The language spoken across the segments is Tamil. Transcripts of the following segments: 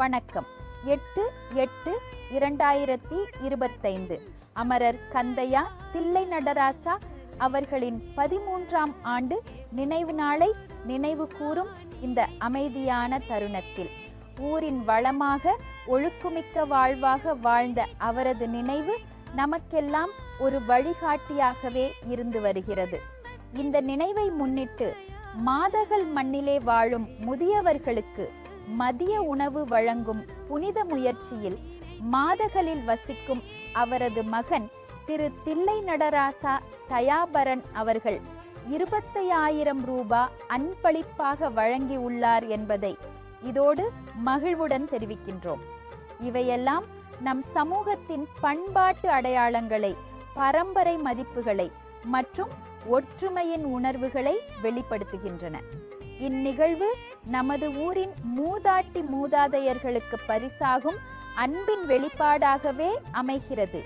வணக்கம். எட்டு எட்டு இரண்டாயிரத்தி இருபத்தைந்து. அமரர் கந்தையா தில்லை நடராஜா அவர்களின் பதிமூன்றாம் ஆண்டு நினைவு நாளை நினைவு கூறும் இந்த அமைதியான தருணத்தில். ஊரின் வளமாக ஒழுக்குமிக்க வாழ்வாக வாழ்ந்த அவரது நினைவு நமக்கெல்லாம் ஒரு வழிகாட்டியாகவே இருந்து வருகிறது. இந்த நினைவை முன்னிட்டு மாதகள் மண்ணிலே வாழும் முதியவர்களுக்கு மதிய உணவு வழங்கும் புனித முயற்சியில் மாதகளில் வசிக்கும் அவரது மகன் திரு தில்லை நடராசா தயாபரன் அவர்கள் இருபத்தையாயிரம் ரூபா அன்பளிப்பாக வழங்கியுள்ளார் என்பதை இதோடு மகிழ்வுடன் தெரிவிக்கின்றோம். இவையெல்லாம் நம் சமூகத்தின் பண்பாட்டு அடையாளங்களை பரம்பரை மதிப்புகளை மற்றும் ஒற்றுமையின் உணர்வுகளை வெளிப்படுத்துகின்றன. இந்நிகழ்வு நமது ஊரின் மூதாட்டி மூதாதையர்களுக்கு பரிசாகும் அன்பின் வெளிப்பாடாகவே அமைகிறது.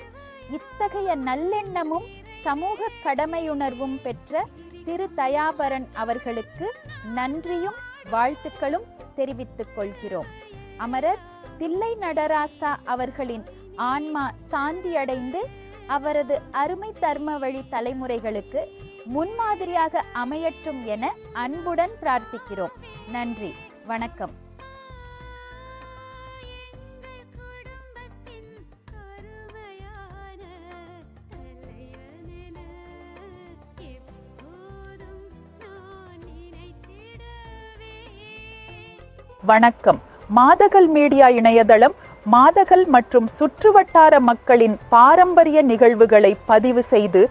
இத்தகைய நல்லெண்ணமும் சமூக கடமையுணர்வும் பெற்ற திரு தயாபரன் அவர்களுக்கு நன்றியும் வாழ்த்துக்களும் தெரிவித்துக் கொள்கிறோம். அமரர் தில்லை நடராசா அவர்களின் ஆன்மா சாந்தியடைந்து அவரது அருமை தர்ம வழி தலைமுறைகளுக்கு முன்மாதிரியாக அமையட்டும் என அன்புடன் பிரார்த்திக்கிறோம். நன்றி. வணக்கம். குடும்பத்தின் வணக்கம். மாதகல் மீடியா இணையதளம் மாதகல் மற்றும் சுற்றுவட்டார மக்களின் பாரம்பரிய நிகழ்வுகளை பதிவு செய்து